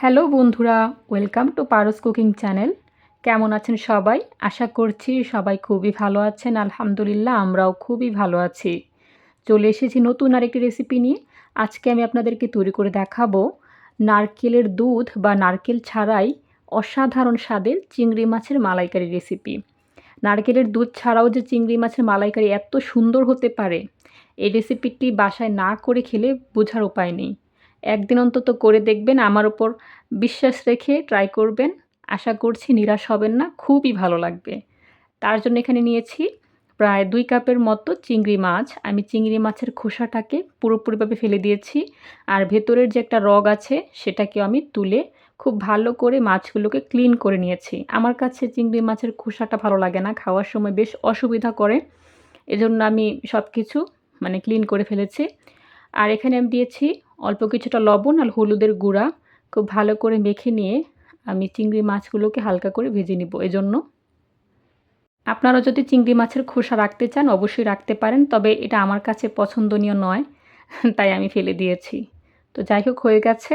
Hello বন্ধুরা, welcome to Paras cooking channel. কেমন আছেন সবাই? আশা করছি সবাই খুবই ভালো আছেন, আলহামদুলিল্লাহ আমরাও খুবই ভালো আছি। চলে এসেছি নতুন আরেকটি রেসিপি নিয়ে। আজকে আমি আপনাদেরকে তৈরি করে দেখাবো নারকেলের দুধ বা নারকেল ছাড়াই অসাধারণ স্বাদের চিংড়ি মাছের মালাইকারি রেসিপি নারকেলের দুধ ছাড়াও যে চিংড়ি মাছের মালাইকারি এত সুন্দর হতে পারে, এই রেসিপিটি বাসায় না করে খেলে বোঝার উপায় নেই। একদিন অন্তত করে দেখবেন, আমার ওপর বিশ্বাস রেখে ট্রাই করবেন। আশা করছি নিরাশ হবেন না, খুবই ভালো লাগবে। তার জন্য এখানে নিয়েছি প্রায় দুই কাপের মতো চিংড়ি মাছ। আমি চিংড়ি মাছের খোসাটাকে পুরোপুরিভাবে ফেলে দিয়েছি আর ভেতরের যে একটা রগ আছে সেটাকেও আমি তুলে খুব ভালো করে মাছগুলোকে ক্লিন করে নিয়েছি। আমার কাছে চিংড়ি মাছের খোসাটা ভালো লাগে না, খাওয়ার সময় বেশ অসুবিধা করে। এজন্য আমি সব কিছু মানে ক্লিন করে ফেলেছি। আর এখানে আমি দিয়েছি অল্প কিছুটা লবণ আর হলুদের গুঁড়া খুব ভালো করে মেখে নিয়ে আমি চিংড়ি মাছগুলোকে হালকা করে ভেজে নিব। এজন্য আপনারা যদি চিংড়ি মাছের খোসা রাখতে চান, অবশ্যই রাখতে পারেন, তবে এটা আমার কাছে পছন্দনীয় নয়, তাই আমি ফেলে দিয়েছি। তো যাই হোক, হয়ে গেছে।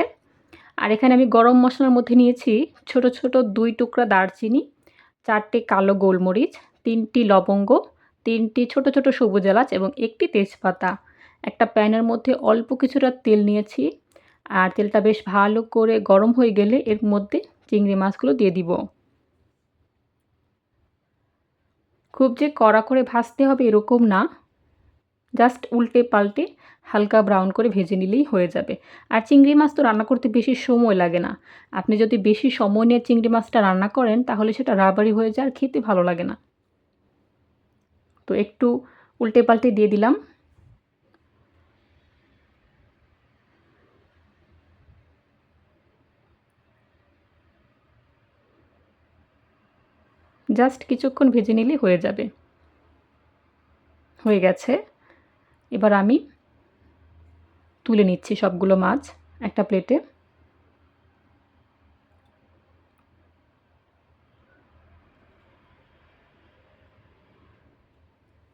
আর এখানে আমি গরম মশলার মধ্যে নিয়েছি ছোট ছোট দুই টুকরা দারচিনি, চারটে কালো গোলমরিচ, তিনটি লবঙ্গ, তিনটি ছোট ছোট সবুজ এলাচ এবং একটি তেজপাতা। একটা প্যানের মধ্যে অল্প কিছুটা তেল নিয়েছি আর তেলটা বেশ ভালো করে গরম হয়ে গেলে এর মধ্যে চিংড়ি মাছগুলো দিয়ে দিব। খুব যে কড়া করে ভাজতে হবে এরকম না। জাস্ট উল্টে পাল্টে হালকা ব্রাউন করে ভেজে নিলেই হয়ে যাবে। আর চিংড়ি মাছ তো রান্না করতে বেশি সময় লাগে না। আপনি যদি বেশি সময় নিয়ে চিংড়ি মাছটা রান্না করেন তাহলে সেটা রাবারি হয়ে যায় আর খেতে ভালো লাগে না। তো একটু উল্টে পাল্টে দিয়ে দিলাম। জাস্ট কিছুক্ষণ ভেজে নিলেই হয়ে যাবে। হয়ে গেছে। এবার আমি তুলে নিচ্ছি সবগুলো মাছ একটা প্লেটে।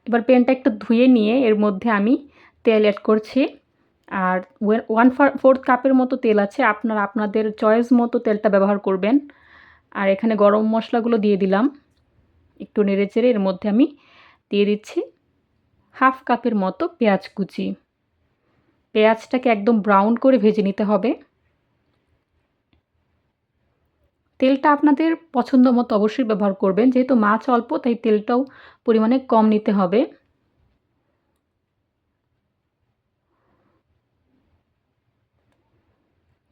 এবার পেনটা একটু ধুয়ে নিয়ে এর মধ্যে আমি তেল অ্যাড করছি। আর ওয়ান ফোর্থ কাপের মতো তেল আছে, আপনারা, আপনাদের চয়েস মতো তেলটা ব্যবহার করবেন। আর এখানে গরম মশলাগুলো দিয়ে দিলাম। একটু নেড়ে চেড়ে এর মধ্যে আমি দিয়ে দিচ্ছি হাফ কাপের মতো পেঁয়াজ কুচি। পেঁয়াজটাকে একদম ব্রাউন করে ভেজে নিতে হবে। তেলটা আপনাদের পছন্দ মতো অবশ্যই ব্যবহার করবেন, যেহেতু মাছ অল্প, তাই তেলটাও পরিমাণে কম নিতে হবে।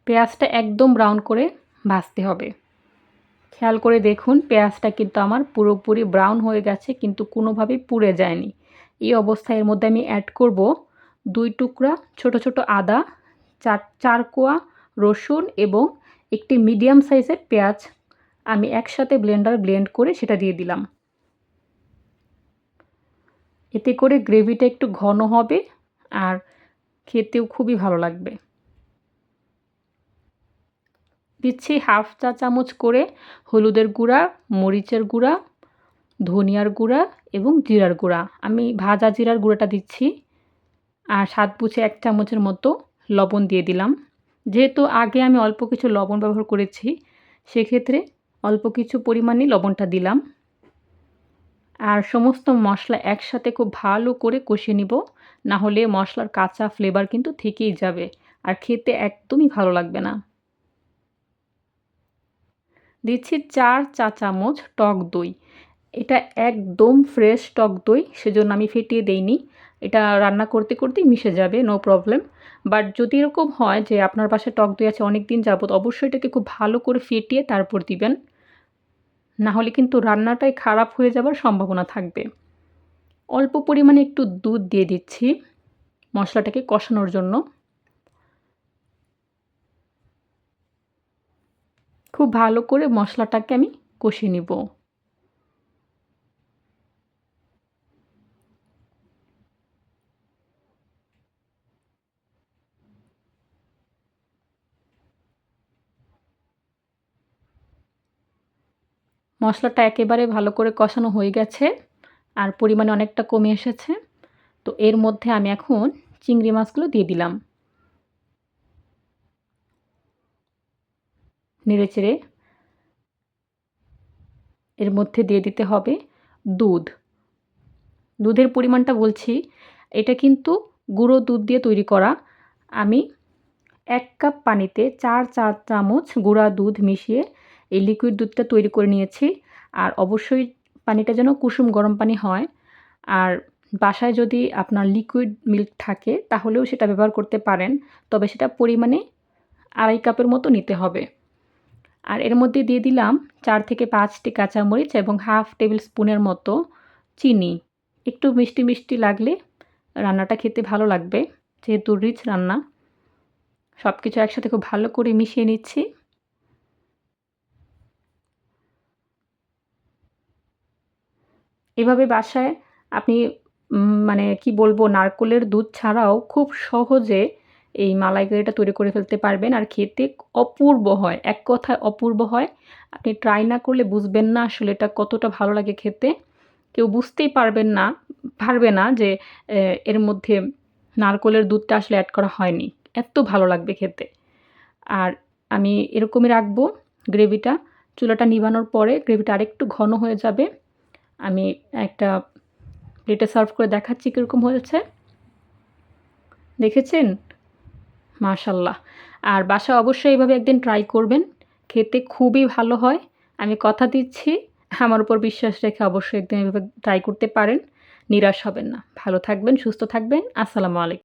পেঁয়াজটা একদম ব্রাউন করে ভাজতে হবে। খেয়াল করে দেখুন, পেঁয়াজটা কিন্তু আমার পুরোপুরি ব্রাউন হয়ে গেছে, কিন্তু কোনোভাবেই পুড়ে যায়নি। এই অবস্থায় এর মধ্যে আমি অ্যাড করব দুই টুকরা ছোট ছোট আদা, চার চার কোয়া রসুন এবং একটি মিডিয়াম সাইজের পেঁয়াজ আমি একসাথে ব্লেন্ডার ব্লেন্ড করে সেটা দিয়ে দিলাম। এতে করে গ্রেভিটা একটু ঘন হবে আর খেতেও খুবই ভালো লাগবে। দিচ্ছি হাফ চা চামচ করে হলুদের গুঁড়া, মরিচের গুঁড়া, ধনিয়ার গুঁড়া এবং জিরার গুঁড়া। আমি ভাজা জিরার গুঁড়াটা দিচ্ছি আর স্বাদ বুঝে এক চামচের মতো লবণ দিয়ে দিলাম। যেহেতু আগে আমি অল্প কিছু লবণ ব্যবহার করেছি, সেক্ষেত্রে অল্প কিছু পরিমাণে লবণটা দিলাম। আর সমস্ত মশলা একসাথে খুব ভালো করে কষিয়ে নিব না হলে মশলার কাঁচা ফ্লেভার কিন্তু থেকেই যাবে আর খেতে একদমই ভালো লাগবে না। দিচ্ছি চার চা চামচ টক দই। এটা একদম ফ্রেশ টক দই, সেজন্য আমি ফেটিয়ে দেইনি। এটা রান্না করতে করতেই মিশে যাবে নো প্রবলেম বাট যদি এরকম হয় যে আপনার পাশে টক দই আছে অনেক দিন যাবত অবশ্যই এটাকে খুব ভালো করে ফেটিয়ে তারপর দিবেন। না হলে কিন্তু রান্নাটাই খারাপ হয়ে যাবার সম্ভাবনা থাকবে। অল্প পরিমাণে একটু দুধ দিয়ে দিচ্ছি মশলাটাকে কষানোর জন্য। খুব ভালো করে মশলাটাকে আমি কষিয়ে নিব। মশলাটা একেবারে ভালো করে কষানো হয়ে গেছে আর পরিমাণে অনেকটা কমে এসেছে। তো এর মধ্যে আমি এখন চিংড়ি মাছগুলো দিয়ে দিলাম। নেড়েচেড়ে এর মধ্যে দিয়ে দিতে হবে দুধ। দুধের পরিমাণটা বলছি, এটা কিন্তু গুঁড়ো দুধ দিয়ে তৈরি করা। আমি এক কাপ পানিতে চার চার চামচ গুঁড়া দুধ মিশিয়ে এই লিকুইড দুধটা তৈরি করে নিয়েছি। আর অবশ্যই পানিটা যেন কুসুম গরম পানি হয়। আর বাসায় যদি আপনার লিকুইড মিল্ক থাকে, তাহলেও সেটা ব্যবহার করতে পারেন। তবে সেটা পরিমাণে আড়াই কাপের মতো নিতে হবে। আর এর মধ্যে দিয়ে দিলাম চার থেকে পাঁচটি কাঁচামরিচ এবং হাফ টেবিল স্পুনের মতো চিনি। একটু মিষ্টি মিষ্টি লাগলে রান্নাটা খেতে ভালো লাগবে, যেহেতু রিচ রান্না। সব কিছু একসাথে খুব ভালো করে মিশিয়ে নিচ্ছি। এভাবে বাসায় আপনি মানে কি বলব, নারকলের দুধ ছাড়াও খুব সহজে এই মালাইকারিটা তৈরি করে ফেলতে পারবেন আর খেতে অপূর্ব হয়, এক কথায় অপূর্ব হয়। আপনি ট্রাই না করলে বুঝবেন না আসলে এটা কতটা ভালো লাগে খেতে। কেউ বুঝতেই পারবেন না, পারবে না যে এর মধ্যে নারকলের দুধটা আসলে অ্যাড করা হয়নি। এত ভালো লাগবে খেতে। আর আমি এরকমই রাখব গ্রেভিটা। চুলাটা নিভানোর পরে গ্রেভিটা আরেকটু ঘন হয়ে যাবে। আমি একটা প্লেটে সার্ভ করে দেখাচ্ছি কীরকম হয়েছে। দেখেছেন? মাশাল্লাহ। আর বাসা অবশ্যই এইভাবে একদিন ট্রাই করবেন। খেতে খুবই ভালো হয়। আমি কথা দিচ্ছি। আমার উপর বিশ্বাস রেখে অবশ্যই একদিন এভাবে ট্রাই করতে পারেন। নিরাশ হবেন না। ভালো থাকবেন, সুস্থ থাকবেন। আসসালামু আলাইকুম।